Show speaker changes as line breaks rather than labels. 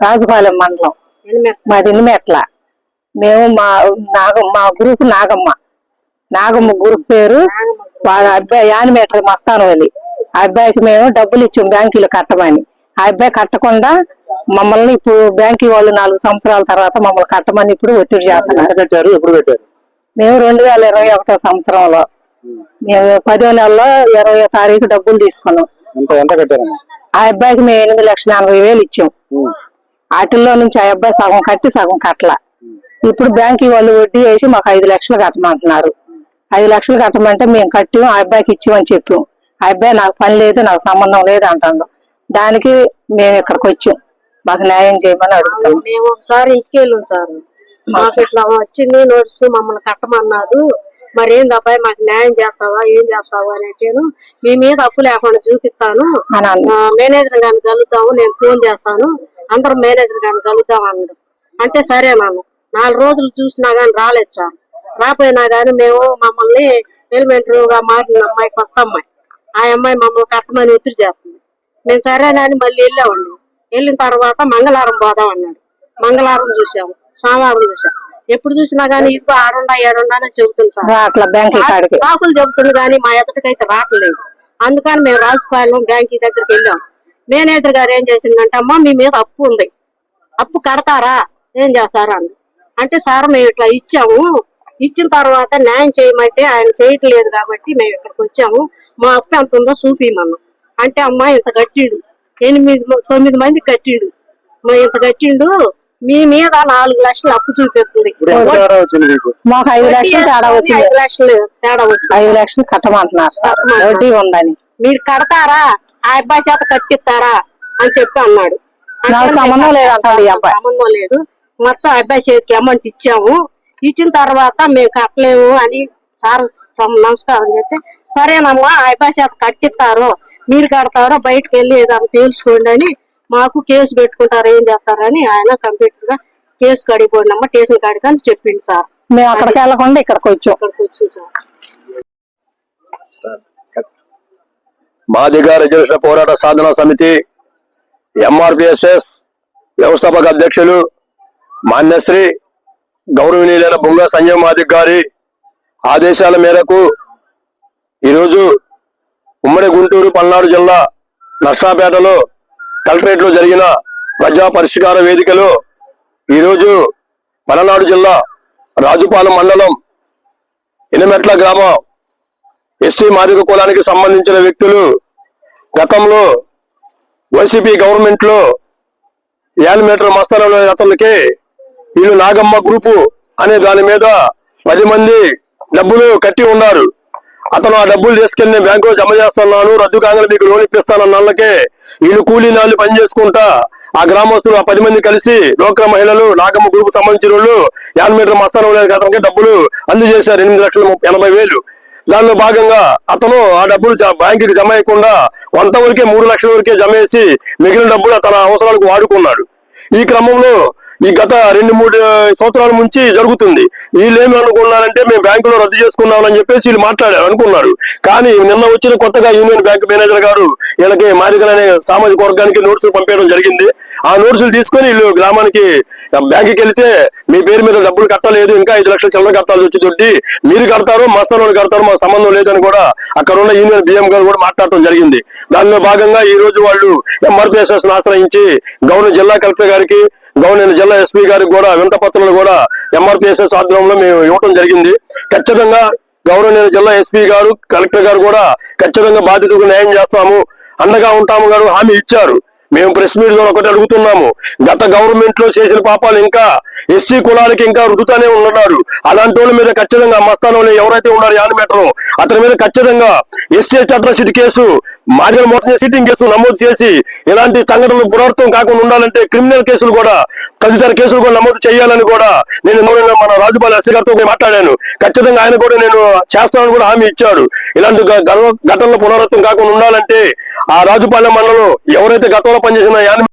రాజుపాలెం మండలం. మాది ఇనిమెట్ల మేము మా నాగ మా గ్రూప్ నాగమ్మ. నాగమ్మ గ్రూప్ పేరు వాళ్ళ అబ్బాయి యానిమేటర్ మస్తాను అని ఆ అబ్బాయికి మేము డబ్బులు ఇచ్చాం బ్యాంకులో కట్టమని. ఆ అబ్బాయి కట్టకుండా మమ్మల్ని ఇప్పుడు బ్యాంకు వాళ్ళు నాలుగు సంవత్సరాల తర్వాత మమ్మల్ని కట్టమని ఇప్పుడు ఒత్తిడి చేస్తున్నారు. మేము రెండు వేల ఇరవై ఒకటో సంవత్సరంలో. మేము పదో నెలలో ఇరవై తారీఖు డబ్బులు తీసుకున్నాం. ఆ అబ్బాయికి మేము ఎనిమిది లక్షల ఎనభై వేలు ఇచ్చాం. వాటిల్లో నుంచి ఆ అబ్బాయి సగం కట్టి సగం కట్టల. ఇప్పుడు బ్యాంక్ వాళ్ళు వడ్డీ వేసి మాకు ఐదు లక్షలు కట్టమంటున్నారు. ఐదు లక్షలు కట్టమంటే మేము కట్టి ఆ అబ్బాయికి ఇచ్చామని చెప్పాం. ఆ అబ్బాయి నాకు పని లేదు నాకు సంబంధం లేదు అంటాడు. దానికి మేము ఇక్కడికి వచ్చాం. మాకు న్యాయం చేయమని అడుగుతాం.
మేము ఒకసారి ఇంటికి వెళ్ళాం సార్. మాకు ఇట్లా వచ్చింది నోటీస్ మమ్మల్ని కట్టమన్నారు. మరి ఏంది అబ్బాయి మాకు న్యాయం చేస్తావా ఏం చేస్తావా అని నేను మీ మీద అప్పు లేకుండా చూపిస్తాను. మేనేజర్ గారిని కలుద్దాము నేను ఫోన్ చేస్తాను. అందరూ మేనేజర్ గారిని కలుద్దాం అన్నాడు. అంటే సరే నాన్న నాలుగు రోజులు చూసినా గానీ రాలేదు సార్. రాపోయినా గానీ మేము మమ్మల్ని ఎలిమెంటరీ గా మారిన అమ్మాయి కొత్త అమ్మాయి. ఆ అమ్మాయి మమ్మల్ని కట్టమని ఒత్తిడి చేస్తుంది. మేము సరేనని మళ్ళీ వెళ్ళామండి. వెళ్ళిన తర్వాత మంగళవారం పోదాం అన్నాడు. మంగళవారం చూసాము సోమవారం చూసాం ఎప్పుడు చూసినా గానీ ఇదిగో ఆడుండా ఏడుండా అని చెబుతుంది సార్. సాకులు చెబుతుంది కానీ మా ఎదుటికైతే రావట్లేదు. అందుకని మేము రాజుపాలెం బ్యాంక్ దగ్గరికి వెళ్ళాం. మేనేజర్ గారు ఏం చేసిందంటే అమ్మ మీ మీద అప్పు ఉంది. అప్పు కడతారా? ఏం చేస్తారా? అంది. అంటే సార్ మేము ఇట్లా ఇచ్చాము. ఇచ్చిన తర్వాత న్యాయం చేయమంటే ఆయన చేయట్లేదు కాబట్టి మేము ఇక్కడికి వచ్చాము. మా అప్పు ఎంత ఉందో చూపిమన్నాం అంటే అమ్మ ఇంత కట్టిండు. ఎనిమిది తొమ్మిది మంది కట్టిండు. మా ఇంత కట్టిండు. మీ మీద నాలుగు లక్షలు అప్పు చూపిస్తుంది.
మాకు?
ఐదు లక్షలు తేడా వచ్చింది.
ఐదు లక్షలు తేడా వచ్చింది.
ఐదు లక్షలు కట్టమంటున్నారు సార్. వడ్డీ ఉందని.
మీరు కడతారా? ఆ అబ్బాయి చేత కట్టిస్తారా అని చెప్పి అన్నాడు.
సంబంధం లేదు అబ్బాయి.
సంబంధం లేదు. మొత్తం అబ్బాయి చేతికి అమౌంట్ ఇచ్చాము. ఇచ్చిన తర్వాత మేము కట్టలేము అని సార్ నమస్కారం చెప్తే సరేనమ్మా ఆ అబ్బాయి చేత కట్టిస్తారు మీరు కడతారో బయటకు వెళ్ళి ఏదైనా తెలుసుకోండి అని మాకు కేసు పెట్టుకుంటారు ఏం చేస్తారని ఆయన కంప్యూటర్గా కేసు కడిగిపోయినమ్మా స్టేషన్ కాడికి అని చెప్పింది సార్.
మేము అక్కడికి వెళ్ళకుండా ఇక్కడికి వచ్చాం.
ఇక్కడికి వచ్చింది సార్.
మాదిగా రిజర్వేషన్ పోరాట సాధన సమితి ఎంఆర్పిఎస్ఎస్ వ్యవస్థాపక అధ్యక్షులు మాన్యశ్రీ గౌరవనీయులైన బొంగ సంజయ్ మాదిక్ గారి ఆదేశాల మేరకు ఈరోజు ఉమ్మడి గుంటూరు పల్నాడు జిల్లా నర్సాపేటలో కలెక్టరేట్లో జరిగిన ప్రజా పరిష్కార వేదికలో ఈరోజు పలనాడు జిల్లా రాజుపాలెం మండలం ఇనమెట్ల గ్రామం ఎస్సీ మాదిక కులానికి సంబంధించిన వ్యక్తులు గతంలో వైసీపీ గవర్నమెంట్లో యానిమేటర్ మస్తానంలో అతనికి వీళ్ళు నాగమ్మ గ్రూపు అనే దాని మీద పది మంది డబ్బులు కట్టి ఉన్నారు. అతను ఆ డబ్బులు తీసుకెళ్ళి బ్యాంకులో జమ చేస్తున్నాను రద్దు కాగానే మీకు లోన్ ఇప్పిస్తానన్న వాళ్ళకే వీళ్ళు కూలీ నాళ్ళు పని చేసుకుంటా ఆ గ్రామస్తులు ఆ పది మంది కలిసి డోక్రా మహిళలు నాగమ్మ గ్రూప్ సంబంధించిన వాళ్ళు యానిమేటర్ మస్తానంలో అతనికి డబ్బులు అందజేశారు. ఎనిమిది లక్షల ముప్పై- ఎనభై వేలు. దానిలో భాగంగా అతను ఆ డబ్బులు బ్యాంకుకి జమ అయ్యకుండా కొంతవరకే మూడు లక్షల వరకే జమ వేసి మిగిలిన డబ్బులు తన అవసరాలకు వాడుకున్నాడు. ఈ క్రమంలో ఈ గత రెండు మూడు సంవత్సరాల నుంచి జరుగుతుంది. వీళ్ళు ఏమి అనుకున్నారంటే మేము బ్యాంకులో రద్దు చేసుకున్నామని చెప్పేసి వీళ్ళు మాట్లాడారు అనుకున్నారు. కానీ నిన్న వచ్చిన కొత్తగా యూనియన్ బ్యాంక్ మేనేజర్ గారు వీళ్ళకి మాదిగల అనే సామాజిక వర్గానికి నోటీసులు పంపించడం జరిగింది. ఆ నోటీసులు తీసుకొని వీళ్ళు గ్రామానికి బ్యాంకుకి వెళ్తే మీ పేరు మీద డబ్బులు కట్టలేదు ఇంకా ఐదు లక్షల చిల్లర కట్టాల్సి వచ్చి దొడ్డి మీరు కడతారు మస్తాను కడతారు మాకు సంబంధం లేదని కూడా అక్కడ ఉన్న యూనియన్ బిఎం గారు కూడా మాట్లాడటం జరిగింది. దానిలో భాగంగా ఈ రోజు వాళ్ళు ఎంఆర్పిఎస్ఎస్ ఆశ్రయించి గవర్నర్ జిల్లా కలెక్టర్ గారికి గవర్నర్ జిల్లా ఎస్పీ గారికి కూడా వింతపత్రాలు కూడా ఎంఆర్పిఎస్ఎస్ ఆధ్వర్యంలో మేము ఇవ్వడం జరిగింది. ఖచ్చితంగా గవర్నర్ జిల్లా ఎస్పీ గారు కలెక్టర్ గారు కూడా ఖచ్చితంగా బాధ్యతకు న్యాయం చేస్తాము. అండగా ఉంటాము గారు హామీ ఇచ్చారు. మేము ప్రెస్ మీట్ ఒకటి అడుగుతున్నాము. గత గవర్నమెంట్లో చేసిన పాపాలు ఇంకా ఎస్సీ కులాలకి ఇంకా రుదుతానే ఉన్నారు అలాంటి వాళ్ళ మీద ఖచ్చితంగా మస్తానంలో ఎవరైతే ఉన్నారో యానిమేటర్ అతని మీద ఖచ్చితంగా ఎస్సీ అట్రాసిటీ కేసు మాదిగ మోసం సిట్టింగ్ కేసు నమోదు చేసి ఇలాంటి సంఘటనలు పునరావృతం కాకుండా ఉండాలంటే క్రిమినల్ కేసులు కూడా తదితర కేసులు కూడా నమోదు చేయాలని కూడా నేను మన రాజుపాల్ ఎస్సీ గారితో మాట్లాడాను. ఖచ్చితంగా ఆయన కూడా నేను చేస్తానని కూడా హామీ ఇచ్చాడు. ఇలాంటి ఘటనలు పునరావృతం కాకుండా ఉండాలంటే ఆ రాజుపాలెం మండలం ఎవరైతే గతంలో పనిచేసిన యాని